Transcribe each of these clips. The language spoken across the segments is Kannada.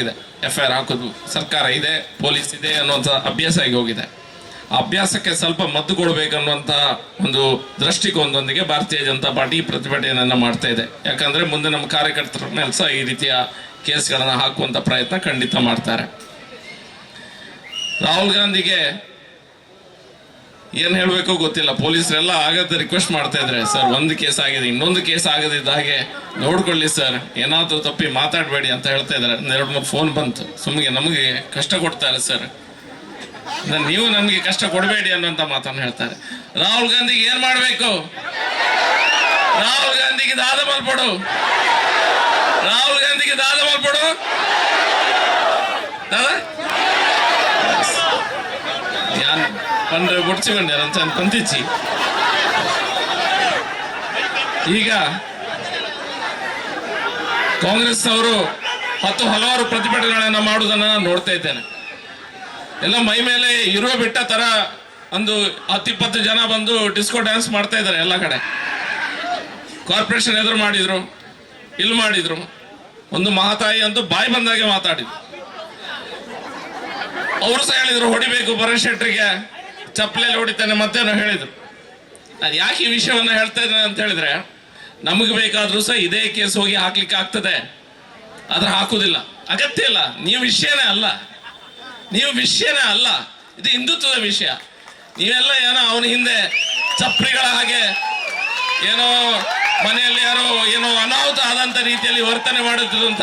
ಇದೆ ಎಫ್ ಐ ಆರ್ ಹಾಕೋದು ಸರ್ಕಾರ ಇದೆ, ಪೊಲೀಸ್ ಇದೆ ಅನ್ನುವಂಥ ಅಭ್ಯಾಸ ಆಗಿ ಹೋಗಿದೆ. ಅಭ್ಯಾಸಕ್ಕೆ ಸ್ವಲ್ಪ ಮದ್ದು ಕೊಡಬೇಕನ್ನುವಂಥ ಒಂದು ದೃಷ್ಟಿಕೋನದೊಂದಿಗೆ ಭಾರತೀಯ ಜನತಾ ಪಾರ್ಟಿ ಪ್ರತಿಭಟನೆಯನ್ನ ಮಾಡ್ತಾ ಇದೆ. ಯಾಕಂದ್ರೆ ಮುಂದೆ ನಮ್ಮ ಕಾರ್ಯಕರ್ತರ ಮೇಲೆ ಸಹ ಈ ರೀತಿಯ ಕೇಸ್ಗಳನ್ನ ಹಾಕುವಂತ ಪ್ರಯತ್ನ ಖಂಡಿತ ಮಾಡ್ತಾರೆ. ರಾಹುಲ್ ಗಾಂಧಿಗೆ ಏನ್ ಹೇಳ್ಬೇಕೋ ಗೊತ್ತಿಲ್ಲ. ಪೊಲೀಸರೆಲ್ಲ ಆಗದ ರಿಕ್ವೆಸ್ಟ್ ಮಾಡ್ತಾ ಇದ್ರೆ. ಸರ್, ಒಂದು ಕೇಸ್ ಆಗಿದೆ. ಇನ್ನೊಂದು ಕೇಸ್ ಆಗದಿದ್ದ ಹಾಗೆ ನೋಡ್ಕೊಳ್ಳಿ ಸರ್. ಏನಾದರೂ ತಪ್ಪಿ ಮಾತಾಡಬೇಡಿ ಅಂತ ಹೇಳ್ತಾ ಇದಾರೆ. ಎರಡು ಮೂರು ಫೋನ್ ಬಂತು. ಸುಮ್ಗೆ ನಮಗೆ ಕಷ್ಟ ಕೊಡ್ತಾರೆ ಸರ್. ನೀವು ನಮಗೆ ಕಷ್ಟ ಕೊಡಬೇಡಿ ಅನ್ನುವಂತ ಮಾತನ್ನು ಹೇಳ್ತಾರೆ. ರಾಹುಲ್ ಗಾಂಧಿಗೆ ಏನ್ ಮಾಡ್ಬೇಕು? ರಾಹುಲ್ ಗಾಂಧಿಗೆ ದಾದ ಮಲ್ಪಡು ರಾಹುಲ್ ಗಾಂಧಿಗೆ ದಾದ ಮಲ್ಪಡು ದಾದಾ? ಅಂದ್ರೆ ಗುಡ್ಸ್ಕೊಂಡೆ ಅಂತ ಕುಂತಿಚ್ಚಿ ಈಗ ಕಾಂಗ್ರೆಸ್ನವರು ಹತ್ತು ಹಲವಾರು ಪ್ರತಿಭಟನೆಗಳನ್ನ ಮಾಡೋದನ್ನ ನಾ ನೋಡ್ತಾ ಇದ್ದೇನೆ. ಎಲ್ಲ ಮೈ ಮೇಲೆ ಇರುವ ಬಿಟ್ಟ ತರ ಒಂದು ಹತ್ತಿಪ್ಪತ್ತು ಜನ ಬಂದು ಡಿಸ್ಕೋ ಡ್ಯಾನ್ಸ್ ಮಾಡ್ತಾ ಇದ್ದಾರೆ ಎಲ್ಲ ಕಡೆ. ಕಾರ್ಪೊರೇಷನ್ ಎದುರು ಮಾಡಿದ್ರು, ಇಲ್ಲಿ ಮಾಡಿದ್ರು, ಒಂದು ಮಹಾತಾಯಿ ಅಂತೂ ಬಾಯಿ ಬಂದಾಗೆ ಮಾತಾಡಿದ್ರು. ಅವರು ಸಹ ಹೇಳಿದ್ರು, ಹೊಡಿಬೇಕು ಬರ ಶೆಟ್ರಿಗೆ ಚಪ್ಪಲೆಯಲ್ಲಿ ಹೊಡಿತಾನೆ ಮತ್ತೇನೋ ಹೇಳಿದ್ರು. ನಾನು ಯಾಕೆ ಈ ವಿಷಯವನ್ನು ಹೇಳ್ತಾ ಇದ್ದೇನೆ ಅಂತ ಹೇಳಿದ್ರೆ, ನಮಗೆ ಬೇಕಾದರೂ ಸಹ ಇದೇ ಕೇಸ್ ಹೋಗಿ ಹಾಕ್ಲಿಕ್ಕೆ ಆಗ್ತದೆ. ಆದ್ರೆ ಹಾಕುದಿಲ್ಲ. ಅಗತ್ಯ ಇಲ್ಲ. ನೀವು ವಿಷಯನೇ ಅಲ್ಲ. ನೀವು ವಿಷಯನೇ ಅಲ್ಲ. ಇದು ಹಿಂದುತ್ವದ ವಿಷಯ. ನೀವೆಲ್ಲ ಏನೋ ಅವನ ಹಿಂದೆ ಚಪ್ಪಲಿಗಳ ಹಾಗೆ ಏನೋ ಮನೆಯಲ್ಲಿ ಯಾರೋ ಏನೋ ಅನಾಹುತ ಆದಂತ ರೀತಿಯಲ್ಲಿ ವರ್ತನೆ ಮಾಡುತ್ತಿರುವಂತ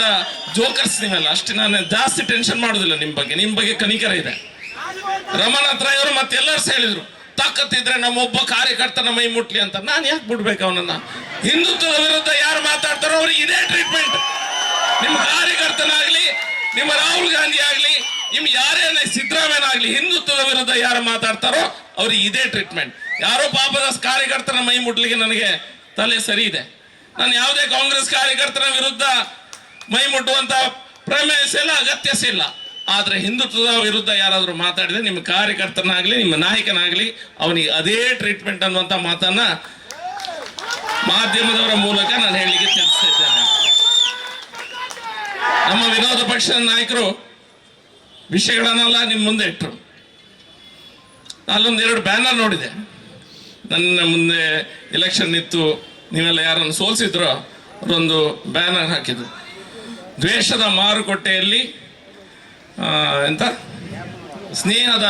ಜೋಕರ್ಸ್ ನೀವೆಲ್ಲ. ಅಷ್ಟು ನಾನು ಜಾಸ್ತಿ ಟೆನ್ಷನ್ ಮಾಡುದಿಲ್ಲ ನಿಮ್ ಬಗ್ಗೆ. ನಿಮ್ ಬಗ್ಗೆ ಕನಿಕರ ಇದೆ. ರಮಣ ಹತ್ರ ಇವರು ಮತ್ತೆಲ್ಲರೂ ಹೇಳಿದ್ರು ನಮ್ಮ ಒಬ್ಬ ಕಾರ್ಯಕರ್ತನ ಮೈ ಮುಟ್ಲಿ ಅಂತ. ನಾನು ಯಾಕೆ ಬಿಡ್ಬೇಕು ಅವನನ್ನ? ಹಿಂದುತ್ವದ ವಿರುದ್ಧ ಯಾರು ಮಾತಾಡ್ತಾರೋ ಅವ್ರಿಗೆ ಇದೇ ಟ್ರೀಟ್ಮೆಂಟ್ ನಿಮ್ಮ ಕಾರ್ಯಕರ್ತನಾಗ್ಲಿ, ನಿಮ್ಮ ರಾಹುಲ್ ಗಾಂಧಿ ಆಗ್ಲಿ, ನಿಮ್ ಯಾರೇನ ಸಿದ್ದರಾಮಯ್ಯನಾಗ್ಲಿ ಹಿಂದುತ್ವದ ವಿರುದ್ಧ ಯಾರು ಮಾತಾಡ್ತಾರೋ ಅವ್ರಿಗೆ ಇದೇ ಟ್ರೀಟ್ಮೆಂಟ್ ಯಾರೋ ಪಾಪದ ಕಾರ್ಯಕರ್ತನ ಮೈ ಮುಟ್ಲಿಕ್ಕೆ ನನಗೆ ತಲೆ ಸರಿ ಇದೆ. ನಾನು ಯಾವುದೇ ಕಾಂಗ್ರೆಸ್ ಕಾರ್ಯಕರ್ತನ ವಿರುದ್ಧ ಮೈ ಮುಟ್ಟುವಂತ ಪ್ರಮೇಯಿಸಿಲ್ಲ ಅಗತ್ಯಸಿಲ್ಲ ಆದ್ರೆ ಹಿಂದುತ್ವದ ವಿರುದ್ಧ ಯಾರಾದರೂ ಮಾತಾಡಿದ್ರೆ ನಿಮ್ಮ ಕಾರ್ಯಕರ್ತನಾಗ್ಲಿ, ನಿಮ್ಮ ನಾಯಕನಾಗ್ಲಿ ಅವನಿಗೆ ಅದೇ ಟ್ರೀಟ್ಮೆಂಟ್ ಅನ್ನುವಂತ ಮಾತನ್ನ ಮಾಧ್ಯಮದವರ ಮೂಲಕ ನಾನು ಹೇಳಲಿಕ್ಕೆ ತಿಳಿಸ್ತಾ ಇದ್ದೇನೆ ನಮ್ಮ ವಿರೋಧ ಪಕ್ಷದ ನಾಯಕರು ವಿಷಯಗಳನ್ನೆಲ್ಲ ನಿಮ್ಮ ಮುಂದೆ ಇಟ್ಟರು ಅಲ್ಲೊಂದು ಎರಡು ಬ್ಯಾನರ್ ನೋಡಿದೆ. ನನ್ನ ಮುಂದೆ ಎಲೆಕ್ಷನ್ ಇತ್ತು, ನೀವೆಲ್ಲ ಯಾರನ್ನು ಸೋಲ್ಸಿದ್ರೋ ಅವರೊಂದು ಬ್ಯಾನರ್ ಹಾಕಿದ್ರು ದ್ವೇಷದ ಮಾರುಕಟ್ಟೆಯಲ್ಲಿ ಎಂತ? ಸ್ನೇಹದ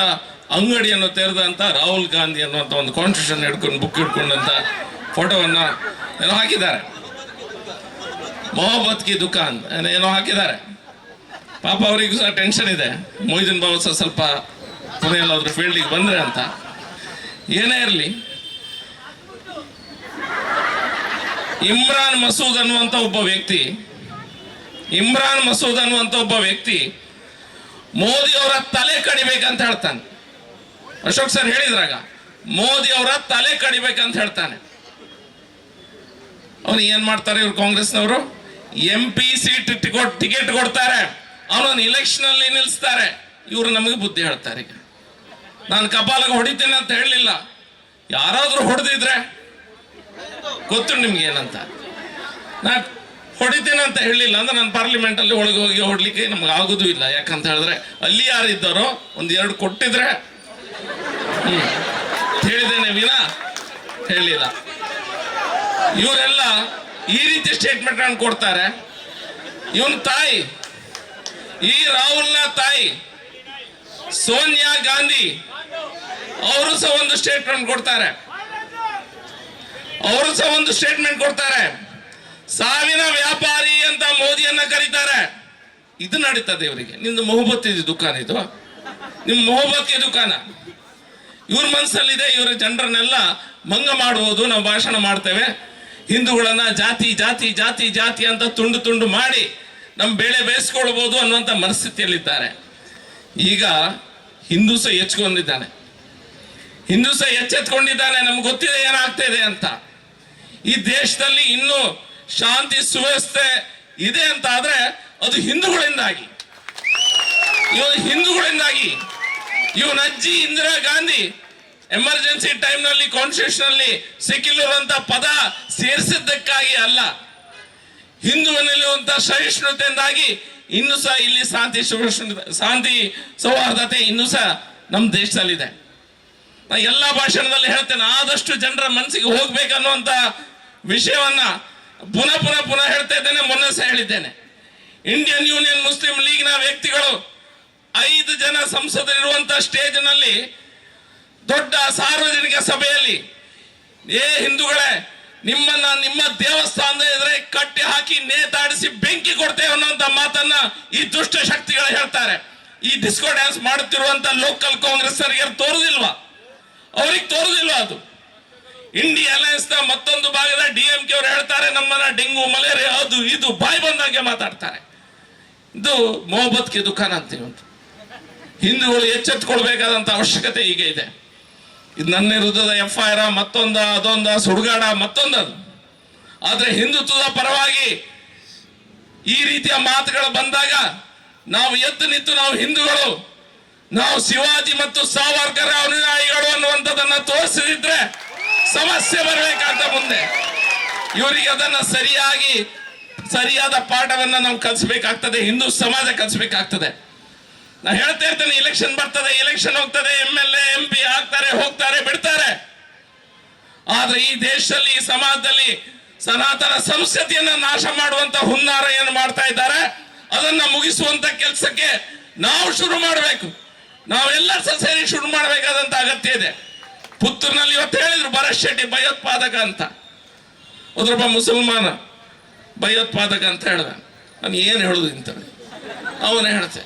ಅಂಗಡಿಯನ್ನು ತೆರೆದಂಥ ರಾಹುಲ್ ಗಾಂಧಿ ಅನ್ನುವಂಥ ಒಂದು ಕಾನ್ಸ್ಟಿಟ್ಯೂಷನ್ ಹಿಡ್ಕೊಂಡು ಬುಕ್ ಹಿಡ್ಕೊಂಡಂತ ಫೋಟೋವನ್ನ ಏನೋ ಹಾಕಿದ್ದಾರೆ. ಮೊಹಬ್ಬತ್ ಕಿ ದುಕಾನ್ ಏನೋ- ಹಾಕಿದ್ದಾರೆ. ಪಾಪ ಅವರಿಗೂ ಸಹ ಟೆನ್ಷನ್ ಇದೆ. ಮೊಯ್ದಿನ್ ಬಾಬು ಸಹ ಸ್ವಲ್ಪ ಕೊನೆಯಲ್ಲಾದ್ರೂ ಫೀಲ್ಡಿಗೆ ಬಂದರೆ ಅಂತ. ಏನೇ ಇರಲಿ. ಇಮ್ರಾನ್ ಮಸೂದ್ ಅನ್ನುವಂಥ ಒಬ್ಬ ವ್ಯಕ್ತಿ, ಇಮ್ರಾನ್ ಮಸೂದ್ ಅನ್ನುವಂಥ ಒಬ್ಬ ವ್ಯಕ್ತಿ ಮೋದಿ ಅವರ ತಲೆ ಕಡಿಬೇಕಂತ ಹೇಳ್ತಾನೆ. ಅಶೋಕ್ ಸರ್ ಹೇಳಿದ್ರಾಗ, ಮೋದಿ ಅವರ ತಲೆ ಕಡಿಬೇಕಂತ ಹೇಳ್ತಾನೆ. ಅವನು ಏನ್ ಮಾಡ್ತಾರೆ ಇವ್ರು ಕಾಂಗ್ರೆಸ್ನವರು? ಎಂ ಪಿ ಸೀಟ್ ಟಿಕೆಟ್ ಕೊಡ್ತಾರೆ. ಅವನನ್ನು ಇಲೆಕ್ಷನ್ ಅಲ್ಲಿ ನಿಲ್ಲಿಸ್ತಾರೆ ಇವರು ನಮಗೆ ಬುದ್ಧಿ ಹೇಳ್ತಾರೆ ಈಗ. ನಾನು ಕಪಾಲಕ್ಕೆ ಹೊಡಿತೇನೆ ಅಂತ ಹೇಳಲಿಲ್ಲ. ಯಾರಾದರೂ ಹೊಡೆದಿದ್ರೆ ಗೊತ್ತು ನಿಮ್ಗೆ ಏನಂತ. ನಾ ಹೊಡಿತೇನೆ ಅಂತ ಹೇಳಲಿಲ್ಲ ಅಂದ್ರೆ ನಾನು ಪಾರ್ಲಿಮೆಂಟಲ್ಲಿ ಒಳಗೆ ಹೋಗಿ ಹೊಡ್ಲಿಕ್ಕೆ ನಮ್ಗೆ ಆಗೋದು ಇಲ್ಲ. ಯಾಕಂತ ಹೇಳಿದ್ರೆ ಅಲ್ಲಿ ಯಾರು ಇದ್ದಾರೋ ಒಂದ್ ಎರಡು ಕೊಟ್ಟಿದ್ರೆ ಹೇಳಿದ್ದೇನೆ ವಿನ, ಹೇಳಿಲ್ಲ. ಇವರೆಲ್ಲ ಈ ರೀತಿ ಸ್ಟೇಟ್ಮೆಂಟ್ ನಾನು ಕೊಡ್ತಾರೆ. ಇವನ್ ತಾಯಿ, ಈ ರಾಹುಲ್ನ ತಾಯಿ, ಸೋನಿಯಾ ಗಾಂಧಿ, ಅವರು ಸಹ ಒಂದು ಸ್ಟೇಟ್ಮೆಂಟ್ ಕೊಡ್ತಾರೆ. ಅವರು ಸಹ ಒಂದು ಸ್ಟೇಟ್ಮೆಂಟ್ ಕೊಡ್ತಾರೆ. ಸಾವಿನ ವ್ಯಾಪಾರಿ ಅಂತ ಮೋದಿಯನ್ನ ಕರೀತಾರೆ. ಇದು ನಡೀತದೆ ಇವರಿಗೆ. ನಿಮ್ದು ಮೊಹಬತ್ತಿದ ದುಕಾನ್ ಇದು. ನಿಮ್ ಮೊಹಬತ್ಗೆ ದುಕಾನ. ಇವ್ರ ಮನಸ್ಸಲ್ಲಿದೆ ಇವರ ಜನರನ್ನೆಲ್ಲ ಭಂಗ ಮಾಡುವುದು ನಾವು ಭಾಷಣ ಮಾಡ್ತೇವೆ. ಹಿಂದೂಗಳನ್ನ ಜಾತಿ ಜಾತಿ ಜಾತಿ ಜಾತಿ ಅಂತ ತುಂಡು ತುಂಡು ಮಾಡಿ ನಮ್ಮ ಬೇಳೆ ಬೇಯಿಸ್ಕೊಳ್ಬಹುದು ಅನ್ನುವಂಥ ಮನಸ್ಥಿತಿಯಲ್ಲಿದ್ದಾರೆ. ಈಗ ಹಿಂದೂ ಸಹ ಎಚ್ಕೊಂಡಿದ್ದಾನೆ. ಹಿಂದೂ ಸಹ ಎಚ್ಚೆತ್ಕೊಂಡಿದ್ದಾನೆ. ನಮ್ಗೆ ಗೊತ್ತಿದೆ ಏನಾಗ್ತಾ ಇದೆ ಅಂತ. ಈ ದೇಶದಲ್ಲಿ ಇನ್ನೂ ಶಾಂತಿ ಸುವ್ಯವಸ್ಥೆ ಇದೆ ಅಂತ ಆದ್ರೆ ಅದು ಹಿಂದೂಗಳಿಂದಾಗಿ. ಇವನು ಹಿಂದೂಗಳಿಂದಾಗಿ ಇವನ ಅಜ್ಜಿ ಇಂದಿರಾ ಗಾಂಧಿ ಎಮರ್ಜೆನ್ಸಿ ಟೈಮ್ನಲ್ಲಿ ಕಾನ್ಸ್ಟಿಟ್ಯೂಷನ್ ಅಲ್ಲಿ ಸೆಕ್ಯುಲರ್ ಅಂತ ಪದ ಸೇರಿಸಿದ್ದಕ್ಕಾಗಿ ಅಲ್ಲ. ಹಿಂದೂವಿನಲ್ಲಿರುವಂತಹ ಸಹಿಷ್ಣುತೆಯಿಂದಾಗಿ ಇನ್ನು ಸಹ ಇಲ್ಲಿ ಶಾಂತಿ ಶಾಂತಿ ಸೌಹಾರ್ದತೆ ಇನ್ನೂ ಸಹ ನಮ್ಮ ದೇಶದಲ್ಲಿದೆ. ನಾ ಎಲ್ಲ ಭಾಷಣದಲ್ಲಿ ಹೇಳ್ತೇನೆ, ಆದಷ್ಟು ಜನರ ಮನಸ್ಸಿಗೆ ಹೋಗ್ಬೇಕನ್ನುವಂತ ವಿಷಯವನ್ನ ಪುನಃ ಪುನಃ ಪುನಃ ಹೇಳ್ತಾ ಇದ್ದೇನೆ, ಮೊನ್ನೆ ಸಹ ಹೇಳಿದ್ದೇನೆ. ಇಂಡಿಯನ್ ಯೂನಿಯನ್ ಮುಸ್ಲಿಂ ಲೀಗ್ನ ವ್ಯಕ್ತಿಗಳು ಐದು ಜನ ಸಂಸದರಿರುವಂತಹ ಸ್ಟೇಜ್ನಲ್ಲಿ ದೊಡ್ಡ ಸಾರ್ವಜನಿಕ ಸಭೆಯಲ್ಲಿ, ಏ ಹಿಂದೂಗಳೇ, ನಿಮ್ಮನ್ನ ನಿಮ್ಮ ದೇವಸ್ಥಾನದ ಎದುರೇ ಕಟ್ಟಿ ಹಾಕಿ ನೇತಾಡಿಸಿ ಬೆಂಕಿ ಕೊಡ್ತೇವೆ ಅನ್ನುವಂತ ಮಾತನ್ನ ಈ ದುಷ್ಟ ಶಕ್ತಿಗಳು ಹೇಳ್ತಾರೆ. ಈ ಡಿಸ್ಕೋ ಡ್ಯಾನ್ಸ್ ಮಾಡುತ್ತಿರುವಂತ ಲೋಕಲ್ ಕಾಂಗ್ರೆಸ್ ತೋರುದಿಲ್ವಾ? ಅವ್ರಿಗೆ ತೋರುದಿಲ್ವಾ ಅದು? ಇಂಡಿ ಅಲಯನ್ಸ್ನ ಮತ್ತೊಂದು ಭಾಗದ ಡಿ ಎಂ ಕೆ ಅವರು ಹೇಳ್ತಾರೆ, ನಮ್ಮನ್ನ ಡೆಂಗು, ಮಲೇರಿಯಾ, ಅದು ಇದು ಬಾಯಿ ಬಂದಂಗೆ ಮಾತಾಡ್ತಾರೆ. ಇದು ಮೊಹಬ್ಬತ್ಗೆ ದುಕಾನ ಅಂತೀವಿ ಅಂತ. ಹಿಂದೂಗಳು ಎಚ್ಚೆತ್ಕೊಳ್ಬೇಕಾದಂತ ಅವಶ್ಯಕತೆ ಈಗ ಇದೆ. ಇದು ನನ್ನ ವಿರುದ್ಧದ ಎಫ್ ಐ ಆರ್ ಮತ್ತೊಂದ, ಅದೊಂದ, ಸುಡುಗಾಡ, ಮತ್ತೊಂದದು. ಆದ್ರೆ ಹಿಂದುತ್ವದ ಪರವಾಗಿ ಈ ರೀತಿಯ ಮಾತುಗಳು ಬಂದಾಗ ನಾವು ಎದ್ದು ನಿಂತು ನಾವು ಹಿಂದೂಗಳು, ನಾವು ಶಿವಾಜಿ ಮತ್ತು ಸಾವರ್ಕರ್ ಅನುಯಾಯಿಗಳು ಅನ್ನುವಂಥದ್ದನ್ನ ತೋರಿಸದಿದ್ರೆ ಸಮಸ್ಯೆ ಬರಬೇಕಾದ ಮುಂದೆ. ಇವರಿಗೆ ಅದನ್ನ ಸರಿಯಾಗಿ, ಸರಿಯಾದ ಪಾಠವನ್ನ ನಾವು ಕಲಿಸ್ಬೇಕಾಗ್ತದೆ, ಹಿಂದೂ ಸಮಾಜ ಕಲಿಸ್ಬೇಕಾಗ್ತದೆ. ನಾ ಹೇಳ್ತಾ ಇರ್ತೇನೆ ಇಲೆಕ್ಷನ್ ಬರ್ತದೆ ಇಲೆಕ್ಷನ್ ಹೋಗ್ತದೆ M L A M P ಆಗ್ತಾರೆ, ಹೋಗ್ತಾರೆ, ಬಿಡ್ತಾರೆ. ಆದ್ರೆ ಈ ದೇಶದಲ್ಲಿ, ಈ ಸಮಾಜದಲ್ಲಿ ಸನಾತನ ಸಂಸ್ಕೃತಿಯನ್ನ ನಾಶ ಮಾಡುವಂತ ಹುನ್ನಾರ ಏನು ಮಾಡ್ತಾ ಇದ್ದಾರೆ, ಅದನ್ನ ಮುಗಿಸುವಂತ ಕೆಲಸಕ್ಕೆ ನಾವು ಶುರು ಮಾಡಬೇಕು. ನಾವೆಲ್ಲ ಸೇರಿ ಶುರು ಮಾಡಬೇಕಾದಂತ ಅಗತ್ಯ ಇದೆ. ಪುತ್ತೂರಿನಲ್ಲಿ ಇವತ್ತು ಹೇಳಿದ್ರು, ಭರತ್ ಶೆಟ್ಟಿ ಭಯೋತ್ಪಾದಕ ಅಂತ. ಒಬ್ಬ ಮುಸಲ್ಮಾನ, ಭಯೋತ್ಪಾದಕ ಅಂತ ಹೇಳ್ದ. ನಾನು ಏನು ಹೇಳುದು ಇಂತ ಅವನೇ ಹೇಳ್ತೆ,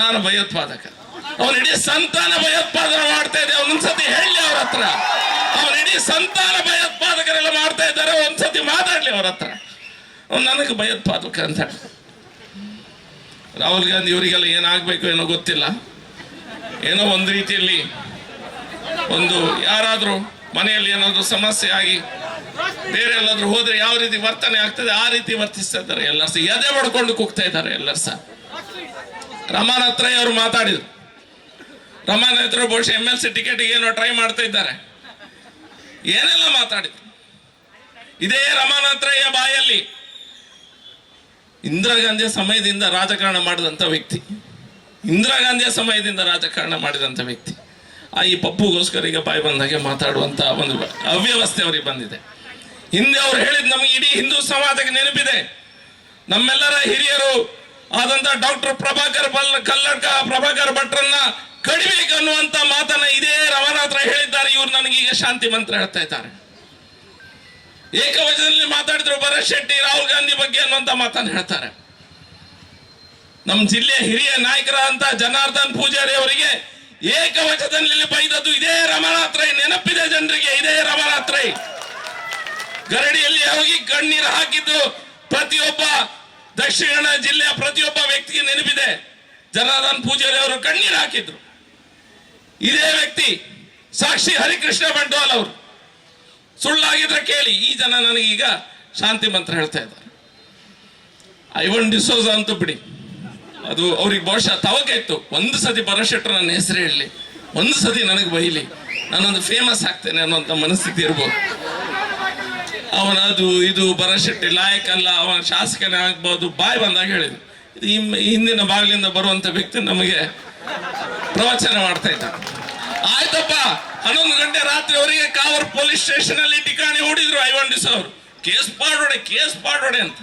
ನಾನು ಭಯೋತ್ಪಾದಕ. ಅವನ ಇಡೀ ಸಂತಾನ ಭಯೋತ್ಪಾದನೆ ಮಾಡ್ತಾ ಇದೆ ಒಂದ್ಸತಿ ಹೇಳಿ ಅವ್ರ ಹತ್ರ. ಅವನ ಇಡೀ ಸಂತಾನ ಭಯೋತ್ಪಾದಕರೆಲ್ಲ ಮಾಡ್ತಾ ಇದ್ದಾರೆ. ಒಂದ್ಸತಿ ಮಾತಾಡ್ಲಿ ಅವ್ರ ಹತ್ರ. ಅವ್ನು ನನಗೆ ಭಯೋತ್ಪಾದಕ ಅಂತ ಹೇಳ ರಾಹುಲ್ ಗಾಂಧಿ ಇವರಿಗೆಲ್ಲ ಏನಾಗಬೇಕು ಏನೋ ಗೊತ್ತಿಲ್ಲ. ಏನೋ ಒಂದು ರೀತಿಯಲ್ಲಿ ಒಂದು ಯಾರಾದರೂ ಮನೆಯಲ್ಲಿ ಏನಾದರೂ ಸಮಸ್ಯೆ ಆಗಿ ಬೇರೆ ಎಲ್ಲಾದ್ರೂ ಹೋದ್ರೆ ಯಾವ ರೀತಿ ವರ್ತನೆ ಆಗ್ತದೆ, ಆ ರೀತಿ ವರ್ತಿಸ್ತಾ ಇದ್ದಾರೆ ಎಲ್ಲರೂ ಸಹ. ಎದೆ ಹೊಡ್ಕೊಂಡು ಕೂಗ್ತಾ ಇದ್ದಾರೆ ಎಲ್ಲರೂ ಸಹ. ರಮಾನ್ ಹತ್ರ ಅವರು ಮಾತಾಡಿದ್ರು. ರಮಾನ್ ಹತ್ರ ಬಹುಶಃ ಎಂ ಎಲ್ ಸಿ ಟಿಕೆಟ್ ಏನೋ ಟ್ರೈ ಮಾಡ್ತಾ ಇದ್ದಾರೆ. ಏನೆಲ್ಲ ಮಾತಾಡಿದ್ರು. ಇದೇ ರಮಾನ್ ಬಾಯಲ್ಲಿ. ಇಂದಿರಾ ಗಾಂಧಿಯ ಸಮಯದಿಂದ ರಾಜಕಾರಣ ಮಾಡಿದಂಥ ವ್ಯಕ್ತಿ. ಇಂದಿರಾ ಗಾಂಧಿಯ ಸಮಯದಿಂದ ರಾಜಕಾರಣ ಮಾಡಿದಂಥ ವ್ಯಕ್ತಿ. ಆ ಈ ಪಪ್ಪುಗೋಸ್ಕರ ಈಗ ಬಾಯಿ ಬಂದಾಗೆ ಮಾತಾಡುವಂತ ಒಂದು ಅವ್ಯವಸ್ಥೆ ಅವರಿಗೆ ಬಂದಿದೆ. ಹಿಂದೆ ಅವ್ರು ಹೇಳಿದ್ ನಮಗೆ ಇಡೀ ಹಿಂದೂ ಸಮಾಜಕ್ಕೆ ನೆನಪಿದೆ. ನಮ್ಮೆಲ್ಲರ ಹಿರಿಯರು ಆದಂತ ಡಾಕ್ಟರ್ ಪ್ರಭಾಕರ್ ಬಲ್ ಕಲ್ಲಡ್ಕ ಪ್ರಭಾಕರ್ ಭಟ್ರನ್ನ ಕಡಿಬೇಕು ಅನ್ನುವಂತ ಮಾತನ್ನ ಇದೇ ರಮನಾಥ್ರ ಹೇಳಿದ್ದಾರೆ. ಇವ್ರು ನನಗೀಗ ಶಾಂತಿ ಮಂತ್ರ ಹೇಳ್ತಾ ಇದ್ದಾರೆ. ಏಕವಚನದಲ್ಲಿ ಮಾತಾಡಿದ್ರು ಭರತ್ ಶೆಟ್ಟಿ, ರಾಹುಲ್ ಗಾಂಧಿ ಬಗ್ಗೆ ಅನ್ನುವಂತ ಮಾತನ್ನ ಹೇಳ್ತಾರೆ. ನಮ್ಮ ಜಿಲ್ಲೆಯ ಹಿರಿಯ ನಾಯಕರಾದಂತ ಜನಾರ್ದನ್ ಪೂಜಾರಿ ಅವರಿಗೆ ಏಕವಚನದಲ್ಲಿ ಬೈದದ್ದು ಇದೇ ರಮರಾತ್ರೈ ನೆನಪಿದೆ ಜನರಿಗೆ ಇದೇ ರಮರಾತ್ರೈ ಗರಡಿಯಲ್ಲಿ ಹೋಗಿ ಕಣ್ಣೀರು ಹಾಕಿದ್ದು ಪ್ರತಿಯೊಬ್ಬ ದಕ್ಷಿಣ ಕನ್ನಡ ಜಿಲ್ಲೆಯ ಪ್ರತಿಯೊಬ್ಬ ವ್ಯಕ್ತಿಗೆ ನೆನಪಿದೆ. ಜನಾರ್ದನ್ ಪೂಜಾರಿ ಅವರು ಕಣ್ಣೀರು ಹಾಕಿದ್ರು. ಇದೇ ವ್ಯಕ್ತಿ, ಸಾಕ್ಷಿ ಹರಿಕೃಷ್ಣ ಬಂಟ್ವಾಲ್ ಅವರು. ಸುಳ್ಳಾಗಿದ್ರೆ ಕೇಳಿ, ಈ ಜನ ನನಗೀಗ ಶಾಂತಿ ಮಂತ್ರ ಹೇಳ್ತಾ ಇದ್ದಾರೆ. ಐ ಐವನ್ ಡಿಸೋಸ್ ಅಂತ ಬಿಡಿ ಅದು ಅವ್ರಿಗೆ ಬಹುಶಃ ತವಕ ಇತ್ತು ಒಂದು ಸತಿ ಬರಶೆಟ್ಟರು ನನ್ನ ಹೆಸರು ಹೇಳಲಿ ಒಂದು ಸತಿ ನನಗೆ ಬೈಲಿ. ನಾನೊಂದು ಫೇಮಸ್ ಆಗ್ತೇನೆ ಅನ್ನೋಂಥ ಮನಸ್ಥಿತಿ ಇರ್ಬೋದು. ಅವನ ಅದು ಇದು ಬರಶೆಟ್ಟಿ ಅಲ್ಲ, ಅವನ ಶಾಸಕನೇ ಆಗ್ಬೋದು, ಬಾಯ್ ಬಂದಾಗ ಹೇಳಿದ್ರು. ಇದು ಹಿಂದಿನ ಬಾಗಿಲಿಂದ ಬರುವಂಥ ವ್ಯಕ್ತಿ ನಮಗೆ ಪ್ರವಚನ ಮಾಡ್ತಾ ಇದ್ದ. ಆಯ್ತಪ್ಪ, ಹನ್ನೊಂದು ಗಂಟೆ ರಾತ್ರಿ ಅವರಿಗೆ ಕಾವರ್ ಪೊಲೀಸ್ ಸ್ಟೇಷನ್ ಅಲ್ಲಿ ಠಿಕಾಣಿ ಹೂಡಿದ್ರು ಐವಂಡಿಸ್ ಅವರು. ಕೇಸ್ ಪಾಡೋಡೆ ಕೇಸ್ ಪಾಡೋಡೆ ಅಂತ.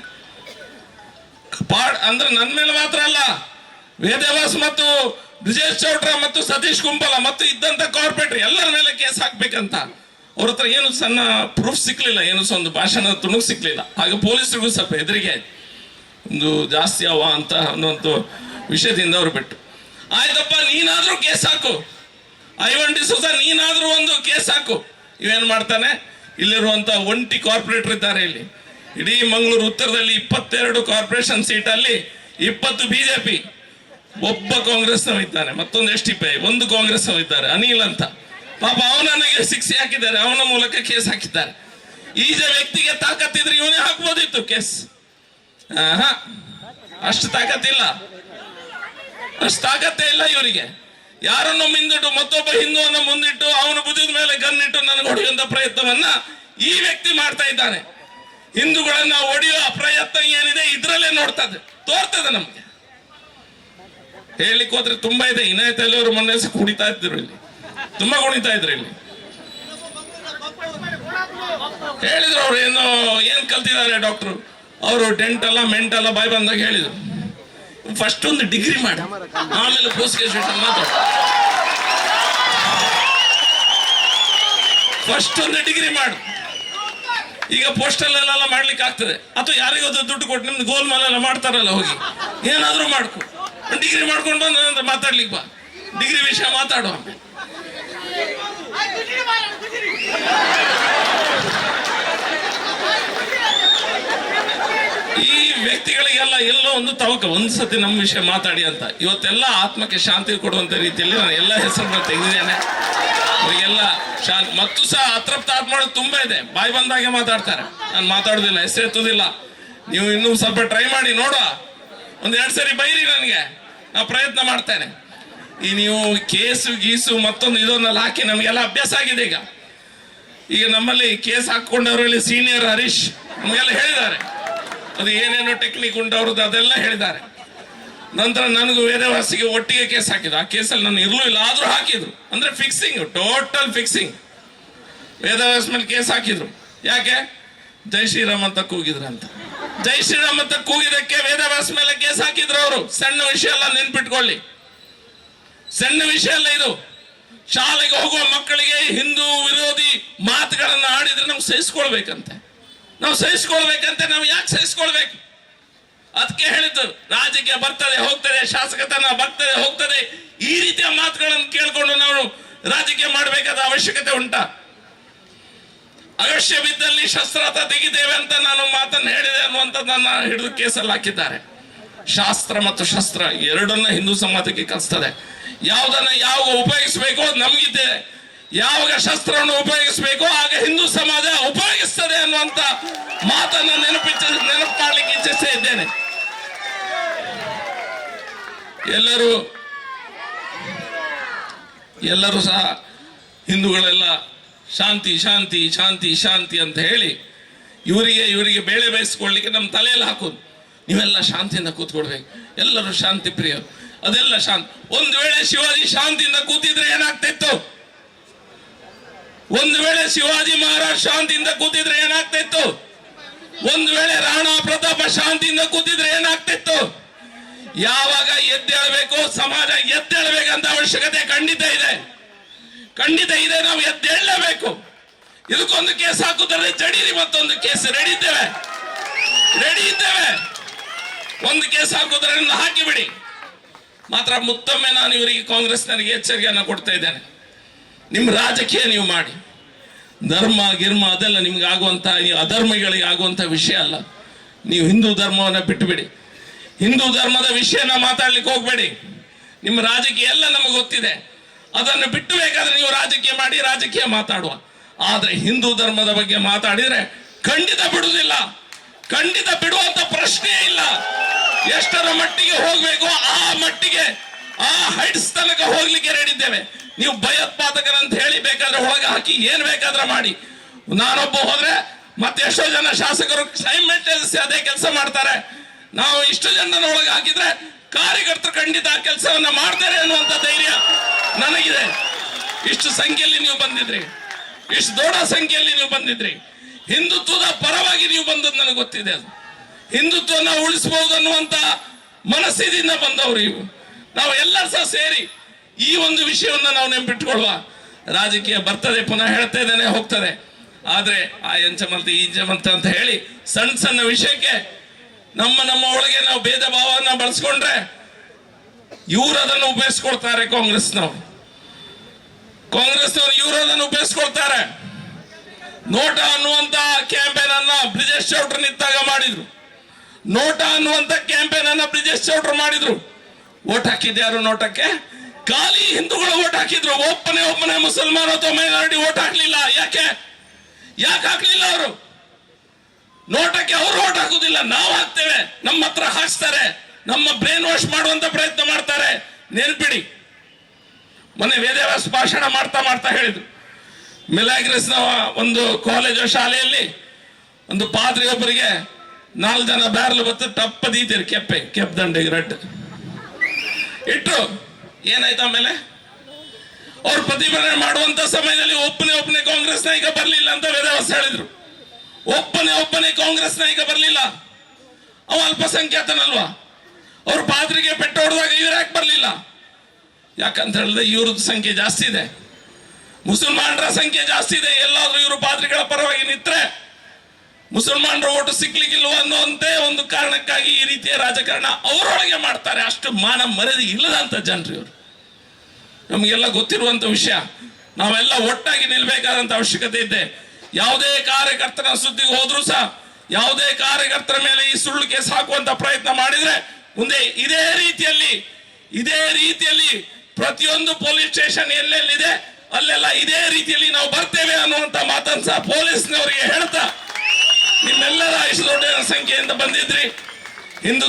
ಪಾಡ್ ಅಂದ್ರೆ ನನ್ನ ಮೇಲೆ ಮಾತ್ರ ಅಲ್ಲ. ವೇದವಾಸ್ ಮತ್ತು ಬ್ರಿಜೇಶ್ ಚೌಟ್ರ ಮತ್ತು ಸತೀಶ್ ಕುಂಬಲ ಮತ್ತು ಇದ್ದಂತ ಕಾರ್ಪೊರೇಟರ್ ಎಲ್ಲರ ಮೇಲೆ ಕೇಸ್ ಹಾಕ್ಬೇಕಂತ. ಅವ್ರ ಹತ್ರ ಏನು ಸಣ್ಣ ಪ್ರೂಫ್ ಸಿಕ್ಲಿಲ್ಲ, ಏನು ಒಂದು ಭಾಷಣ ತುಣುಕ್ ಸಿಕ್ಲಿಲ್ಲ. ಹಾಗೆ ಪೊಲೀಸರಿಗೂ ಸ್ವಲ್ಪ ಹೆದರಿಕೆ ಆಯ್ತು. ಒಂದು ಜಾಸ್ತಿ ಅವ ಅಂತ ಅನ್ನುವಂಥ ವಿಷಯದಿಂದ ಅವ್ರು ಬಿಟ್ಟು ಆಯ್ತಪ್ಪ, ನೀನಾದ್ರೂ ಕೇಸ್ ಹಾಕು. ಐವನ್ ಡಿಸೋಸ ನೀನಾದ್ರೂ ಒಂದು ಕೇಸ್ ಹಾಕು. ಇವೇನ್ ಮಾಡ್ತಾನೆ? ಇಲ್ಲಿರುವಂತ ಒಂಟಿ ಕಾರ್ಪೊರೇಟರ್ ಇದ್ದಾರೆ ಇಲ್ಲಿ. ಇಡೀ ಮಂಗಳೂರು ಉತ್ತರದಲ್ಲಿ ಇಪ್ಪತ್ತೆರಡು ಕಾರ್ಪೊರೇಷನ್ ಸೀಟ್ ಅಲ್ಲಿ ಇಪ್ಪತ್ತು ಬಿಜೆಪಿ, ಒಬ್ಬ ಕಾಂಗ್ರೆಸ್ ಇದ್ದಾನೆ, ಮತ್ತೊಂದು ಎಸ್ ಟಿ ಪಿ ಒಂದು ಕಾಂಗ್ರೆಸ್ ಇದ್ದಾರೆ, ಅನಿಲ್ ಅಂತ. ಪಾಪ ನನಗೆ ಶಿಕ್ಷೆ ಹಾಕಿದ್ದಾರೆ, ಅವನ ಮೂಲಕ ಕೇಸ್ ಹಾಕಿದ್ದಾರೆ. ಈಜ ವ್ಯಕ್ತಿಗೆ ತಾಕತ್ತಿದ್ರೆ ಇವನೇ ಹಾಕ್ಬೋದಿತ್ತು ಕೇಸ್. ಆಹಾ, ಅಷ್ಟು ತಾಕತ್ತಿಲ್ಲ. ಅಷ್ಟು ತಾಕತ್ತೇ ಇಲ್ಲ ಇವರಿಗೆ. ಯಾರನ್ನು ಮುಂದಿಟ್ಟು, ಮತ್ತೊಬ್ಬ ಹಿಂದೂವನ್ನು ಮುಂದಿಟ್ಟು, ಅವನು ಬುದ್ಧಿದ ಮೇಲೆ ಗನ್ನಿಟ್ಟು ನನಗೆ ಹೊಡೆಯುವಂತ ಪ್ರಯತ್ನವನ್ನ ಈ ವ್ಯಕ್ತಿ ಮಾಡ್ತಾ ಇದ್ದಾನೆ. ಹಿಂದೂಗಳನ್ನ ಒಡೆಯುವ ಪ್ರಯತ್ನ ಏನಿದೆ, ಇದ್ರಲ್ಲೇ ನೋಡ್ತದೆ, ತೋರ್ತದೆ ನಮ್ಗೆ. ಹೇಳಿಕ್ ಹೋದ್ರೆ ತುಂಬಾ ಇದೆ, ಇನಾಯತ್ ಅವರು ಮೊನ್ನೆ ಕುಡಿತಾ ಇದ್ರು ಇಲ್ಲಿ. ತುಂಬಾ ಕುಣಿತಾ ಇದ್ರು ಇಲ್ಲಿ. ಹೇಳಿದ್ರು ಅವ್ರು ಏನು, ಏನ್ ಕಲ್ತಿದ್ದಾರೆ ಡಾಕ್ಟ್ರು ಅವರು ಡೆಂಟ್ ಅಲ್ಲ ಮೆಂಟ್ ಅಲ್ಲ ಬಾಯ್ ಬಂದಾಗ ಹೇಳಿದ್ರು. ಫಸ್ಟ್ ಒಂದು ಡಿಗ್ರಿ ಮಾಡಿ. ಆಮೇಲೆ ಪೋಸ್ಟ್ ಗ್ರಾಜುಯೇಷನ್ ಮಾತಾಡ ಫಸ್ಟ್ ಒಂದು ಡಿಗ್ರಿ ಮಾಡು. ಈಗ ಪೋಸ್ಟಲ್ ಎಲ್ಲ ಮಾಡ್ಲಿಕ್ಕೆ ಆಗ್ತದೆ. ಅಥವಾ ಯಾರಿಗಾದ್ರೂ ದುಡ್ಡು ಕೊಟ್ಟು ನಿಮ್ದು ಗೋಲ್ ಮಾಲೆಲ್ಲ ಮಾಡ್ತಾರಲ್ಲ ಹೋಗಿ. ಏನಾದ್ರೂ ಮಾಡ್ಕೊ. ಡಿಗ್ರಿ ಮಾಡ್ಕೊಂಡು ಬಂದು ನನ್ನ ಮಾತಾಡ್ಲಿಕ್ಕೆ ಬಾ. ಡಿಗ್ರಿ ವಿಷಯ ಮಾತಾಡುವ ಈ ವ್ಯಕ್ತಿಗಳಿಗೆಲ್ಲ ಎಲ್ಲೋ ಒಂದು ತವಕ ಒಂದ್ಸತಿ ನಮ್ಮ ವಿಷಯ ಮಾತಾಡಿ ಅಂತ. ಇವತ್ತೆಲ್ಲ ಆತ್ಮಕ್ಕೆ ಶಾಂತಿ ಕೊಡುವಂತ ರೀತಿಯಲ್ಲಿ ನಾನು ಎಲ್ಲ ಹೆಸರನ್ನ ತೆಗೆದಿದ್ದೇನೆ. ಅವರಿಗೆಲ್ಲ ಶಾಂತಿ. ಮತ್ತು ಸಹ ಅತೃಪ್ತ ಆತ್ಮಗಳು ತುಂಬಾ ಇದೆ. ಬಾಯಿ ಬಂದಾಗೆ ಮಾತಾಡ್ತಾರೆ. ನಾನು ಮಾತಾಡೋದಿಲ್ಲ, ಹೆಸರು ಎತ್ತುದಿಲ್ಲ. ನೀವು ಇನ್ನೂ ಸ್ವಲ್ಪ ಟ್ರೈ ಮಾಡಿ ನೋಡುವ. ಒಂದ್ ಎರಡು ಸರಿ ಬೈರಿ ನನಗೆ. ನಾ ಪ್ರಯತ್ನ ಮಾಡ್ತೇನೆ. ಈ ನೀವು ಕೇಸು, ಗೀಸು, ಮತ್ತೊಂದು ಇದನ್ನೆಲ್ಲ ಹಾಕಿ ನಮಗೆಲ್ಲ ಅಭ್ಯಾಸ ಆಗಿದೆ ಈಗ. ಈಗ ನಮ್ಮಲ್ಲಿ ಕೇಸ್ ಹಾಕೊಂಡವರಲ್ಲಿ ಸೀನಿಯರ್ ಹರೀಶ್ ನಮಗೆಲ್ಲ ಹೇಳಿದ್ದಾರೆ. ಅದು ಏನೇನೋ ಟೆಕ್ನಿಕ್ ಉಂಟು, ಅವ್ರದ್ದು ಅದೆಲ್ಲ ಹೇಳಿದ್ದಾರೆ. ನಂತರ ನನಗೂ ವೇದವಾಸಿಗೆ ಒಟ್ಟಿಗೆ ಕೇಸ್ ಹಾಕಿದ್ರು. ಆ ಕೇಸಲ್ಲಿ ನಾನು ಇರ್ಲೂ ಇಲ್ಲ ಆದ್ರೂ ಹಾಕಿದ್ರು. ಅಂದ್ರೆ ಫಿಕ್ಸಿಂಗ್ ಟೋಟಲ್ ಫಿಕ್ಸಿಂಗ್ ವೇದವ್ಯಾಸ ಮೇಲೆ ಕೇಸ್ ಹಾಕಿದ್ರು. ಯಾಕೆ? ಜೈ ಶ್ರೀರಾಮ್ ಅಂತ ಕೂಗಿದ್ರು ಅಂತ. ಜೈ ಶ್ರೀರಾಮ್ ಅಂತ ಕೂಗಿದಕ್ಕೆ ವೇದವ್ಯಾಸ ಮೇಲೆ ಕೇಸ್ ಹಾಕಿದ್ರು ಅವರು. ಸಣ್ಣ ವಿಷಯ ಎಲ್ಲ ನೆನ್ಪಿಟ್ಕೊಳ್ಳಿ. ಸಣ್ಣ ವಿಷಯ ಅಲ್ಲ ಇದು. ಶಾಲೆಗೆ ಹೋಗುವ ಮಕ್ಕಳಿಗೆ ಹಿಂದೂ ವಿರೋಧಿ ಮಾತುಗಳನ್ನು ಆಡಿದ್ರೆ ನಮ್ಗೆ ಸಹಿಸ್ಕೊಳ್ಬೇಕಂತೆ. ನಾವು ಸಹಿಸ್ಕೊಳ್ಬೇಕಂತ, ನಾವು ಯಾಕೆ ಸಹಿಸ್ಕೊಳ್ಬೇಕು? ಅದಕ್ಕೆ ಹೇಳಿದ್ದು ರಾಜಕೀಯ ಬರ್ತದೆ, ಹೋಗ್ತದೆ, ಶಾಸಕತನ ಬರ್ತದೆ, ಹೋಗ್ತದೆ, ಈ ರೀತಿಯ ಮಾತುಗಳನ್ನು ಕೇಳಿಕೊಂಡು ನಾವು ರಾಜಕೀಯ ಮಾಡಬೇಕಾದ ಅವಶ್ಯಕತೆ ಉಂಟಾ. ಅವಶ್ಯ ಬಿದ್ದಲ್ಲಿ ಶಸ್ತ್ರಾತ ತೆಗಿತೇವೆ ಅಂತ ನಾನು ಮಾತನ್ನು ಹೇಳಿದೆ ಅನ್ನುವಂಥದ್ದನ್ನ ಹಿಡಿದು ಕೇಸಲ್ಲಿ ಹಾಕಿದ್ದಾರೆ. ಶಾಸ್ತ್ರ ಮತ್ತು ಶಸ್ತ್ರ ಎರಡನ್ನ ಹಿಂದೂ ಸಮಾಜಕ್ಕೆ ಕಲಿಸ್ತದೆ. ಯಾವುದನ್ನ ಯಾವ ಉಪಯೋಗಿಸಬೇಕು ಅದು ನಮಗಿದೆ. ಯಾವಾಗ ಶಸ್ತ್ರವನ್ನು ಉಪಯೋಗಿಸಬೇಕು ಆಗ ಹಿಂದೂ ಸಮಾಜ ಉಪಯೋಗಿಸ್ತದೆ ಅನ್ನುವಂತ ಮಾತನ್ನ ನೆನಪಿಚ್ಚ ನೆನಪು ಮಾಡಲಿಕ್ಕೆ ಇಚ್ಛಿಸ್ತಾ ಇದ್ದೇನೆ. ಎಲ್ಲರೂ ಎಲ್ಲರೂ ಸಹ ಹಿಂದೂಗಳೆಲ್ಲ ಶಾಂತಿ ಶಾಂತಿ ಶಾಂತಿ ಶಾಂತಿ ಅಂತ ಹೇಳಿ ಇವರಿಗೆ ಇವರಿಗೆ ಬೇಳೆ ಬೇಯಿಸ್ಕೊಳ್ಳಿಕ್ಕೆ ನಮ್ಮ ತಲೆಯಲ್ಲಿ ಹಾಕೋದು. ನೀವೆಲ್ಲ ಶಾಂತಿಯಿಂದ ಕೂತ್ಕೊಳ್ಬೇಕು ಎಲ್ಲರೂ ಶಾಂತಿ ಪ್ರಿಯರು ಅದೆಲ್ಲ ಶಾಂತಿ. ಒಂದು ವೇಳೆ ಶಿವಾಜಿ ಶಾಂತಿಯಿಂದ ಕೂತಿದ್ರೆ ಏನಾಗ್ತಿತ್ತು? ಒಂದು ವೇಳೆ ಶಿವಾಜಿ ಮಹಾರಾಜ್ ಶಾಂತಿಯಿಂದ ಕೂತಿದ್ರೆ ಏನಾಗ್ತಿತ್ತು? ಒಂದು ವೇಳೆ ರಾಣಾ ಪ್ರತಾಪ ಶಾಂತಿಯಿಂದ ಕೂತಿದ್ರೆ ಏನಾಗ್ತಿತ್ತು? ಯಾವಾಗ ಎದ್ದೇಳಬೇಕು, ಸಮಾಜ ಎದ್ದೇಳಬೇಕಂತ ಅವಶ್ಯಕತೆ ಖಂಡಿತ ಇದೆ. ಖಂಡಿತ ಇದೆ, ನಾವು ಎದ್ದೇಳಲೇಬೇಕು. ಇದಕ್ಕೊಂದು ಕೇಸ್ ಹಾಕುತ್ತಾರೆ ಜಡೀರಿ ಮತ್ತೊಂದು ಕೇಸ್ ರೆಡಿ ಇದ್ದೇವೆ. ರೆಡಿ ಇದ್ದೇವೆ. ಒಂದು ಕೇಸ್ ಹಾಕುತ್ತಾರೆ ಹಾಕಿಬಿಡಿ. ಮಾತ್ರ ಮತ್ತೊಮ್ಮೆ ನಾನು ಇವರಿಗೆ ಕಾಂಗ್ರೆಸ್ನವರಿಗೆ ಎಚ್ಚರಿಕೆಯನ್ನು ಕೊಡ್ತಾ ಇದ್ದೇನೆ. ನಿಮ್ಮ ರಾಜಕೀಯ ನೀವು ಮಾಡಿ. ಧರ್ಮ, ಗಿರ್ಮ ಅದೆಲ್ಲ ನಿಮ್ಗೆ ಆಗುವಂಥ ಈ ಅಧರ್ಮಿಗಳಿಗೆ ಆಗುವಂಥ ವಿಷಯ ಅಲ್ಲ. ನೀವು ಹಿಂದೂ ಧರ್ಮವನ್ನು ಬಿಟ್ಟುಬಿಡಿ ಹಿಂದೂ ಧರ್ಮದ ವಿಷಯನ ಮಾತಾಡ್ಲಿಕ್ಕೆ ಹೋಗ್ಬೇಡಿ. ನಿಮ್ಮ ರಾಜಕೀಯ ಎಲ್ಲ ನಮಗೆ ಗೊತ್ತಿದೆ. ಅದನ್ನು ಬಿಟ್ಟು ಬೇಕಾದ್ರೆ ನೀವು ರಾಜಕೀಯ ಮಾಡಿ, ರಾಜಕೀಯ ಮಾತಾಡುವ. ಆದರೆ ಹಿಂದೂ ಧರ್ಮದ ಬಗ್ಗೆ ಮಾತಾಡಿದ್ರೆ ಖಂಡಿತ ಬಿಡುವುದಿಲ್ಲ. ಖಂಡಿತ ಬಿಡುವಂತ ಪ್ರಶ್ನೆ ಇಲ್ಲ. ಎಷ್ಟರ ಮಟ್ಟಿಗೆ ಹೋಗಬೇಕು ಆ ಮಟ್ಟಿಗೆ ಆ ಹೈಟ್ಸ್ ತನಕ ಹೋಗ್ಲಿಕ್ಕೆ ರೆಡಿದ್ದೇವೆ ನೀವು ಭಯೋತ್ಪಾದಕರಂತ ಹೇಳಿ ಬೇಕಾದ್ರೆ ಒಳಗೆ ಹಾಕಿ, ಏನ್ ಬೇಕಾದ್ರೆ ಮಾಡಿ. ನಾನೊಬ್ಬ ಹೋದ್ರೆ ಮತ್ತೆ ಎಷ್ಟೋ ಜನ ಶಾಸಕರು ಸೈಮೆಂಟೇನಿಯಸ್ ಅದೇ ಕೆಲಸ ಮಾಡ್ತಾರೆ. ನಾವು ಇಷ್ಟು ಜನ ಒಳಗೆ ಹಾಕಿದ್ರೆ ಕಾರ್ಯಕರ್ತರು ಖಂಡಿತ ಆ ಕೆಲಸವನ್ನ ಮಾಡ್ತಾರೆ ಅನ್ನುವಂತ ಧೈರ್ಯ ನನಗಿದೆ. ಇಷ್ಟು ಸಂಖ್ಯೆಯಲ್ಲಿ ನೀವು ಬಂದಿದ್ರಿ. ಇಷ್ಟು ದೊಡ್ಡ ಸಂಖ್ಯೆಯಲ್ಲಿ ನೀವು ಬಂದಿದ್ರಿ. ಹಿಂದುತ್ವದ ಪರವಾಗಿ ನೀವು ಬಂದದ್ದು ನನಗೆ ಗೊತ್ತಿದೆ ಅದು. ಹಿಂದುತ್ವನ ಉಳಿಸಬಹುದು ಅನ್ನುವಂತ ಮನಸ್ಸಿನಿಂದ ಬಂದವರು ಇವು ನಾವು ಎಲ್ಲರೂ ಸಹ ಸೇರಿ ಈ ಒಂದು ವಿಷಯವನ್ನು ನಾವು ನೆನ್ಪಿಟ್ಕೊಳ್ಳುವ. ರಾಜಕೀಯ ಬರ್ತದೆ, ಪುನಃ ಹೇಳ್ತಾ ಇದ್ದೇನೆ, ಹೋಗ್ತದೆ. ಆದರೆ ಆ ಎಂಚಮಂತ ಈ ಎಂಚಮಂತ ಅಂತ ಹೇಳಿ ಸಣ್ಣ ಸಣ್ಣ ವಿಷಯಕ್ಕೆ ನಮ್ಮ ನಮ್ಮ ಒಳಗೆ ನಾವು ಭೇದ ಭಾವನ ಬಳಸ್ಕೊಂಡ್ರೆ ಇವರು ಅದನ್ನು ಉಪಯೋಗಿಸ್ಕೊಳ್ತಾರೆ ಕಾಂಗ್ರೆಸ್ನವ್ರು. ಕಾಂಗ್ರೆಸ್ನವ್ರು ಇವರು ಅದನ್ನು ಉಪಯೋಗಿಸ್ಕೊಳ್ತಾರೆ ನೋಟ ಅನ್ನುವಂತ ಕ್ಯಾಂಪೇನ್ ಅನ್ನ ಬ್ರಿಜೇಶ್ ಚೌಟ್ರು ನಿಂತಾಗ ಮಾಡಿದ್ರು. ನೋಟ ಅನ್ನುವಂತ ಕ್ಯಾಂಪೇನ್ ಅನ್ನ ಬ್ರಿಜೇಶ್ ಚೌಟ್ರು ಮಾಡಿದ್ರು. ಓಟ್ ಹಾಕಿದ್ದು ಯಾರು ನೋಟಕ್ಕೆ? ಖಾಲಿ ಹಿಂದೂಗಳು ಓಟ್ ಹಾಕಿದ್ರು. ಒಬ್ಬನೇ ಒಬ್ಬನೇ ಮುಸಲ್ಮಾನ ಅಥವಾ ಮೈನಾರಿಟಿ ಓಟ್ ಹಾಕ್ಲಿಲ್ಲ. ಯಾಕೆ? ಯಾಕೆ ಹಾಕ್ಲಿಲ್ಲ ಅವರು? ನೋಟಕ್ಕೆ ಅವರು ಓಟ್ ಹಾಕುದಿಲ್ಲ. ನಾವು ಹಾಕ್ತೇವೆ. ನಮ್ಮ ಹತ್ರ ಹಾಕ್ಸ್ತಾರೆ. ನಮ್ಮ ಬ್ರೈನ್ ವಾಶ್ ಮಾಡುವಂತ ಪ್ರಯತ್ನ ಮಾಡ್ತಾರೆ. ನೆನ್ಪಿಡಿ. ಮೊನ್ನೆ ವೇದವ್ಯಾಸ ಭಾಷಣ ಮಾಡ್ತಾ ಮಾಡ್ತಾ ಹೇಳಿದ್ರು. ಮಿಲಾಗ್ರೆಸ್ ಒಂದು ಕಾಲೇಜು ಶಾಲೆಯಲ್ಲಿ ಒಂದು ಪಾದ್ರಿ ಒಬ್ಬರಿಗೆ ನಾಲ್ಕು ಜನ ಬ್ಯಾರ್ಲು ಬತ್ತು ಟಪ್ಪ ದೀತಿರು. ಕೆಪ್ಪೆ. ಕೆಪ್ಪ ದಂಡೆಗೆ ರಡ್ಡು. ಇಟ್ರು. ಏನಾಯ್ತು ಆಮೇಲೆ? ಅವ್ರು ಪ್ರತಿಭಟನೆ ಮಾಡುವಂತ ಸಮಯದಲ್ಲಿ ಒಬ್ಬನೇ ಒಬ್ಬನೇ ಕಾಂಗ್ರೆಸ್ ನಾಯಕ ಬರಲಿಲ್ಲ ಅಂತ ವೇದವಾಸ ಹೇಳಿದ್ರು. ಒಬ್ಬನೇ ಒಬ್ಬನೇ ಕಾಂಗ್ರೆಸ್ ನಾಯಕ ಬರಲಿಲ್ಲ. ಅವ ಅಲ್ಪಸಂಖ್ಯಾತನಲ್ವಾ ಅವ್ರ ಪಾದ್ರಿಗೆ ಪೆಟ್ಟು ಹೊಡೆದಾಗ ಇವ್ರು ಯಾಕೆ ಬರಲಿಲ್ಲ? ಯಾಕಂತ ಹೇಳಿದ್ರೆ ಇವ್ರದ್ದು ಸಂಖ್ಯೆ ಜಾಸ್ತಿ ಇದೆ. ಮುಸಲ್ಮಾನರ ಸಂಖ್ಯೆ ಜಾಸ್ತಿ ಇದೆ. ಎಲ್ಲಾದ್ರೂ ಇವರು ಪಾದ್ರಿಗಳ ಪರವಾಗಿ ನಿಂತ್ರೆ ಮುಸಲ್ಮಾನರ ಓಟು ಸಿಗ್ಲಿಕ್ಕಿಲ್ವ ಅನ್ನುವಂತೆ ಒಂದು ಕಾರಣಕ್ಕಾಗಿ ಈ ರೀತಿಯ ರಾಜಕಾರಣ ಅವರೊಳಗೆ ಮಾಡ್ತಾರೆ. ಅಷ್ಟು ಮಾನ ಮರ್ಯಾದೆ ಇಲ್ಲದಂತ ಜನರು ಇವರು. ನಮಗೆಲ್ಲ ಗೊತ್ತಿರುವಂತ ವಿಷಯ, ನಾವೆಲ್ಲ ಒಟ್ಟಾಗಿ ನಿಲ್ಬೇಕಾದಂತ ಅವಶ್ಯಕತೆ ಇದೆ. ಯಾವುದೇ ಕಾರ್ಯಕರ್ತನ ಸುದ್ದಿಗೆ ಹೋದ್ರು ಸಹ, ಯಾವುದೇ ಕಾರ್ಯಕರ್ತರ ಮೇಲೆ ಈ ಸುಳ್ಳು ಕೇಸ್ ಹಾಕುವಂತ ಪ್ರಯತ್ನ ಮಾಡಿದ್ರೆ ಮುಂದೆ ಇದೇ ರೀತಿಯಲ್ಲಿ ಇದೇ ರೀತಿಯಲ್ಲಿ ಪ್ರತಿಯೊಂದು ಪೊಲೀಸ್ ಸ್ಟೇಷನ್ ಎಲ್ಲೆಲ್ಲಿದೆ, ಅಲ್ಲೆಲ್ಲ ಇದೇ ರೀತಿಯಲ್ಲಿ ನಾವು ಬರ್ತೇವೆ ಅನ್ನುವಂತ ಮಾತನ್ನು ಸಹ ಪೊಲೀಸ್ನವರಿಗೆ ಹೇಳ್ತಾ ನಿಮ್ಮೆಲ್ಲರ ಇಷ್ಟು ದೊಡ್ಡ ಸಂಖ್ಯೆಯಿಂದ ಬಂದಿದ್ರಿ. ಹಿಂದೂ